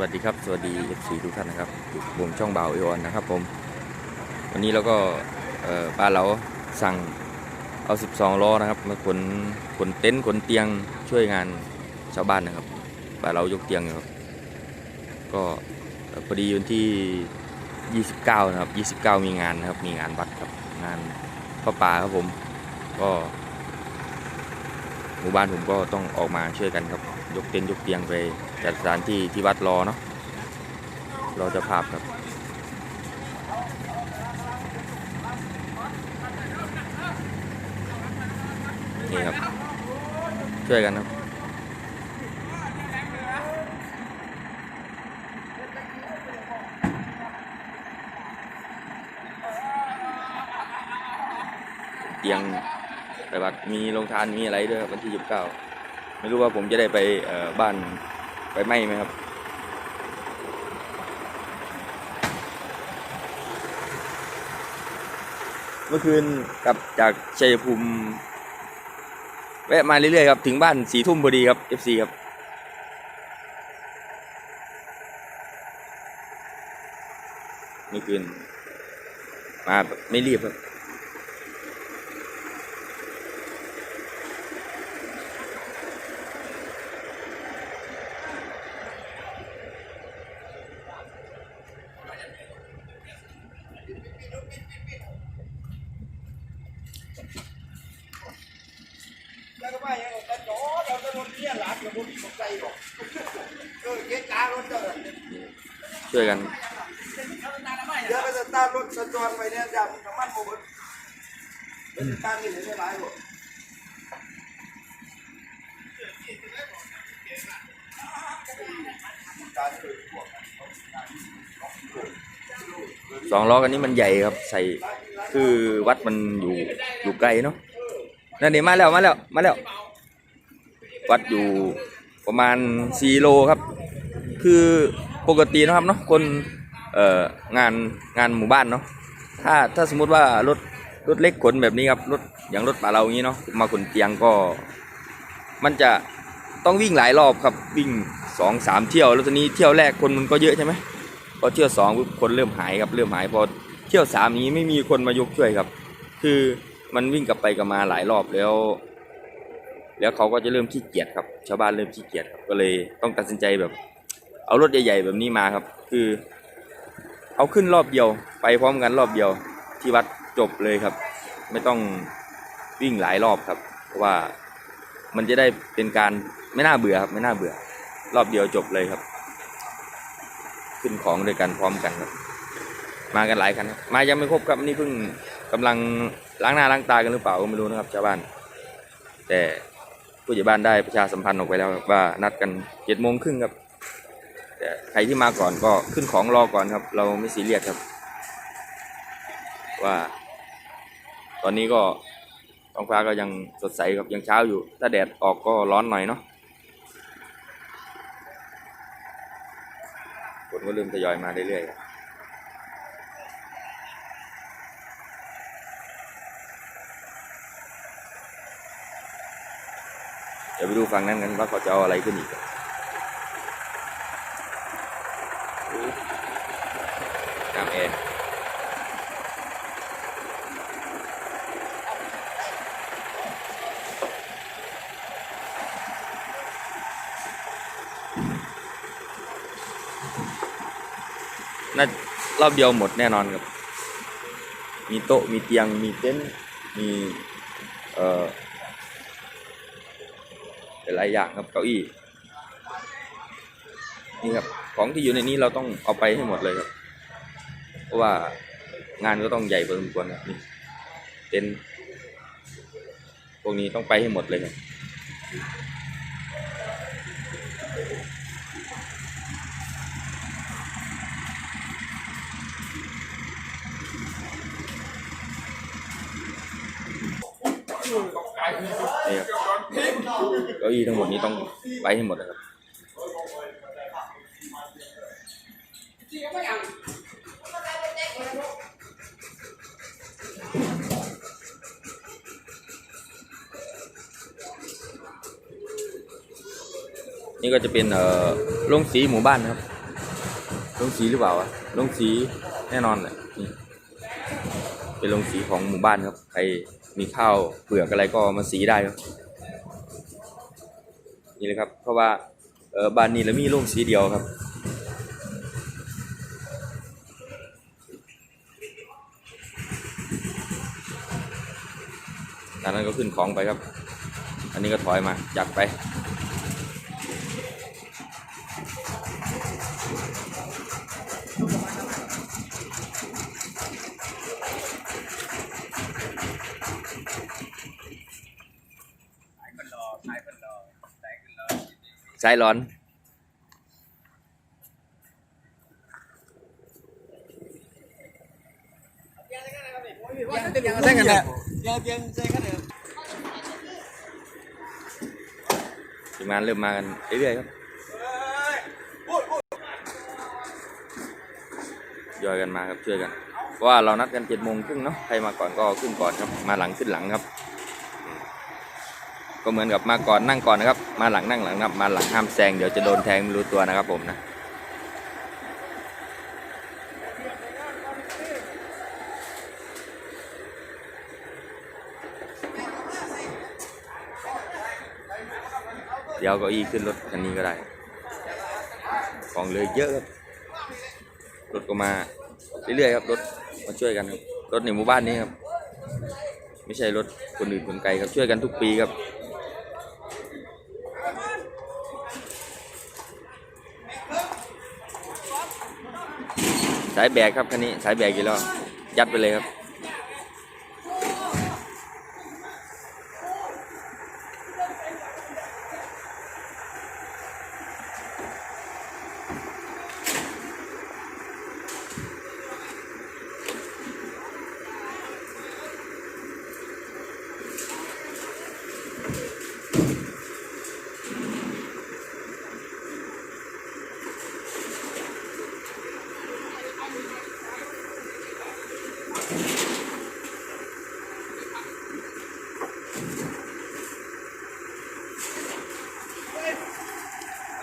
วัสดีครับ สวัสดี FC ทุกท่านนะครับอยู่วงช่องเบาเอออนนะครับ ผม วันนี้เราก็เอ่อบ้าเราสั่งเอา 12 ล้อนะครับมาขนขนเต็นท์ขนเตียงช่วยงานชาวบ้านนะครับบ้าเรายกเตียงอยู่ครับ ก็พอดีวันที่ 29 นะครับ 29 มีงานนะครับ มีงานวัดครับงานพ่อป่าครับผม ก็หมู่บ้านผมก็ต้องออกมาช่วยกันครับ ยกเต็นท์ยกเตียงไป จัดสถานที่ที่วัดรอเนาะรอจ้าภาพครับนี่ครับ ช่วยกันครับเตียงไปวัดมีโรงทานมีอะไรด้วยวันที่ยีิบเก้าไม่รู้ว่าผมจะได้ไปบ้าน ไปไหมไหมครับเมื่อคืนกลับจากชัยภูมิ แวะมาเรื่อยๆครับ ถึงบ้านสี่ทุ่มพอดีครับ FC ครับ เมื่อคืน มาแบบไม่รีบครับ แล้วก็ว่าอย่างนั้นแต่โจ้เราจะร ถเนี่ยหลานกับรถตกใจหรอกเออเก๊การถเจ้าน่ะช่วยกัน เดี๋ยวก็จะตามรถสะจรไปเนี่ยจากน้ำมันโมบิเป็นตามนี่ไม่หลายหรอกสองล้อกันนี้มันใหญ่ครับใส่คือวัดมันอยู่อยู่ไกลเนาะนั่นนี่มาแล้วมาแล้วมาแล้ว วัดอยู่ประมาณสี่โลครับ คือปกตินะครับเนาะคนเอ่องานงานหมู่บ้านเนาะถ้าถ้าสมมุติว่ารถรถเล็กขนแบบนี้ครับรถอย่างรถป่าเราอย่างนี้เนาะมาขนเตียงก็ มันจะต้องวิ่งหลายรอบครับวิ่งสองสามเที่ยวแล้วทีนี้เที่ยวแรกคนมันก็เยอะใช่ไหมพอเที่ยวสองคนเริ่มหายครับเริ่มหายพอเที่ยวสามนี้ไม่มีคนมายกช่วยครับ คือมันวิ่งกลับไปกลับมาหลายรอบแล้ว แล้วเขาก็จะเริ่มขี้เกียจครับ ชาวบ้านเริ่มขี้เกียจครับก็เลยต้องตัดสินใจแบบ เอารถใหญ่ๆแบบนี้มาครับ คือ เอาขึ้นรอบเดียว ไปพร้อมกันรอบเดียว ที่วัดจบเลยครับ ไม่ต้องวิ่งหลายรอบครับ เพราะว่ามันจะได้เป็นการไม่น่าเบื่อครับ ไม่น่าเบื่อ รอบเดียวจบเลยครับ ขึ้นของด้วยกันพร้อมกันครับ มากันหลายคันครับมายังไม่ครบครับนี่เพิ่งกำลังล้างหน้าล้างตากันหรือเปล่าก็ไม่รู้นะครับชาวบ้านแต่ ผู้ใหญ่บ้านได้ประชาสัมพันธ์ออกไปแล้วว่านัดกันเจ็ดโมงครึ่งครับแต่ใครที่มาก่อนก็ขึ้นของรอก่อนครับ เราไม่ซีเรียสครับ ว่า ตอนนี้ก็ท้องฟ้าก็ยังสดใสครับยังเช้าอยู่ ถ้าแดดออกก็ร้อนหน่อยเนาะฝนก็เริ่มทยอยมาเรื่อยๆครับ เดี๋ยวไปดูฝั่งนั้นกันว่าเขาจะเอาอะไรขึ้นอีกน้ำแอร์น่ารอบเดียวหมดแน่นอนครับ มีโต๊ะ มีเตียง มีเต็นท์ มี เอ่อ หลายอย่างครับเก้าอี้นี่ครับของที่อยู่ในนี้เราต้องเอาไปให้หมดเลยครับ เพราะว่างานก็ต้องใหญ่พอสมควรครับนี่เต็นพวกนี้ต้องไปให้หมดเลยครับ ก้าอี้ทั้งหมดนี้ต้องไปให้หมดนะครับนี่ก็จะเป็นเอ่อโรงสีหมู่บ้านนะครับลงสีหรือเปล่าวะลงสีแน่นอนแหละนี่เป็นลงสีของหมู่บ้านครับใครมีข้าวเปลือกอะไรก็มาสีได้ครับ นี่เลยครับ เพราะว่าเออบ้านนี้แล้วมีลงสีเดียวครับ จากนั้นก็ขึ้นของไปครับ อันนี้ก็ถอยมาจักไปายร้อนยังใช่กันนี่ยยังยังใช่กันเนี่ยทีมงานเริ่มมากันเรื่อยๆครับย่อยกันมาครับช่วยกันเพราะว่าเรานัดกันเจ็ดโมงครึ่งเนาะใครมาก่อนก็ขึ้นก่อนครับมาหลังขึ้นหลังครับ ก็เหมือนกับมาก่อนนั่งก่อนนะครับ มาหลังนั่งหลังครับมาหลังห้ามแซงเดี๋ยวจะโดนแทงไม่รู้ตัวนะครับผมนะเดี๋ยวก็อีขึ้นรถคันนี้ก็ได้ ของเลยเยอะครับรถก็มาเรื่อยๆครับรถมาช่วยกันครับรถในหมู่บ้านนี้ครับ ไม่ใช่รถคนอื่นคนไกลครับช่วยกันทุกปีครับ สายแบกครับคันนี้สายแบกอยู่แล้วยัดไปเลยครับ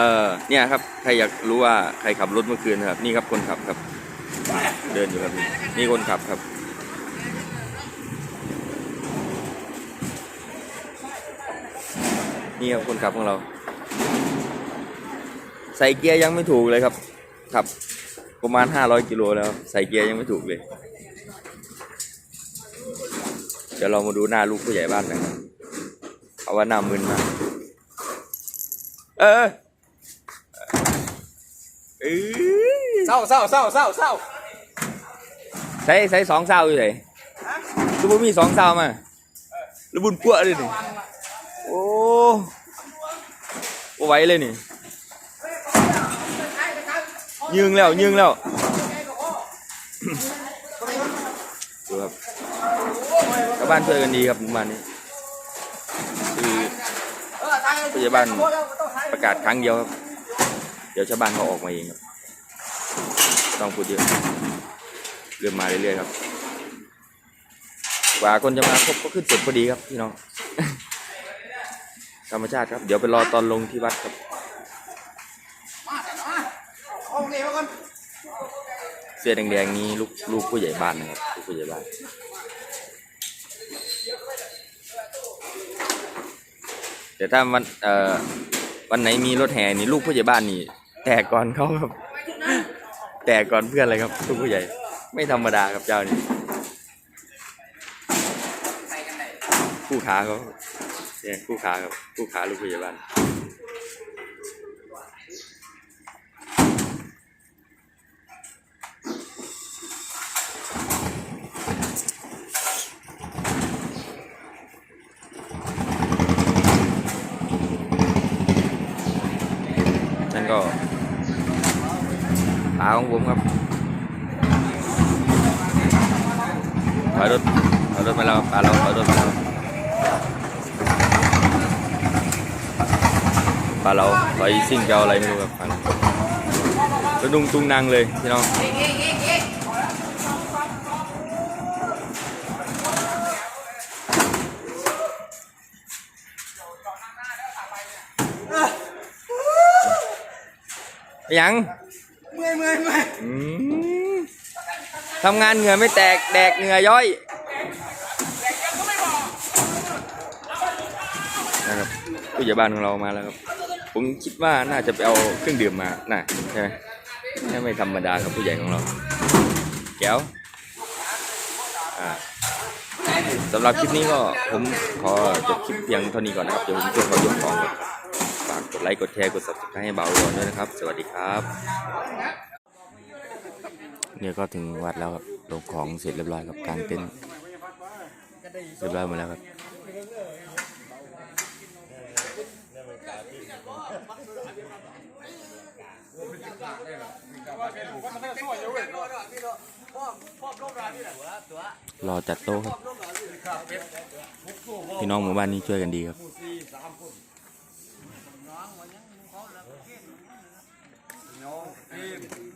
ออเนี่ยครับใครอยากรู้ว่าใครขับรถเมื่อคืนครับ นี่ครับคนขับครับ เดินอยู่ครับ นี่นี่คนขับครับ นี่ครับคนขับของเรา ใส่เกียร์ยังไม่ถูกเลยครับขับประมาณห้าร้อยกิโลแล้ว ใส่เกียร์ยังไม่ถูกเลย เดี๋ยวเรามาดูหน้าลูกผู้ใหญ่บ้านนะครับเอาว่าหน้ามึนมากเออ เออเศร้าเศร้าเศร้าเศร้าเศร้าใส่ใส่สองเศร้าอยู่ไหนคือบ่มีสองเศร้ามาแล้วบุญปั้วเลยนี่โอ้บ่ไหวเลยนี่ยืงแล้วยืงแล้วดูครับชาวบ้านช่วยกันดีครับหมู่บ้านนี้คือผู้ใหญ่บ้านประกาศครั้งเดียวครับ เดี๋ยวชาวบ้านเขาออกมาเองครับ ต้องพูดเยอะเริ่มมาเรื่อยๆครับ กว่าคนจะมาครบก็ขึ้นเสร็จพอดีครับพี่น้องธรรมชาติครับ เดี๋ยวไปรอตอนลงที่วัดครับห้องนี้มาก่อนเสื้อแดงๆนี้ลูกลูกผู้ใหญ่บ้านนะครับลูกผู้ใหญ่บ้านแต่ถ้าวันเอ่อวันไหนมีรถแห่นี่ลูกผู้ใหญ่บ้านนี่ แตกก่อนเขาครับ แตกก่อนเพื่อนเลยครับลูกผู้ใหญ่ ไม่ธรรมดาครับเจ้านี่คู่ขาเขาเนี่ยคู่ขาครับคู่ขาลูกผู้ใหญ่บ้าน องผมครับถอยรถถอยรถมาแล้วปลาเราถอยรถมาแล้วปลาเราถอยซิ่งจะเอาอะไรไม่รู้ครับปลาเรากระดุงตุงนางเลยพี่น้องไปยัง มื่อยเมื่อยเมื่อยอืมทำงานเหงื่อไม่แตกแดกเหงื่อย่อยนะครับผู้ใหญ่บ้านของเรามาแล้วครับ ผมคิดว่าน่าจะไปเอาเครื่องดื่มมาน่ะใช่ไหมไม่ธรรมดาครับผู้ใหญ่ของเราแก้วสำหรับคลิปนี้ก็ผมขอจบคลิปเพียงเท่านี้ก่อนนะครับ เดี๋ยวผมช่วยเขายกของอนฝากก ดไลค์ กดแชร์ กด subscribe ให้เบาก่อนด้วยนะครับ สวัสดีครับ เนี่ยก็ถึงวัดแล้วครับลงของเสร็จเรียบร้อยครับกางเต็นท์เรียบร้อยหมดแล้วครับรอจัดโต๊ะครับ พี่น้องหมู่บ้านนี้ช่วยกันดีครับ น้องทีม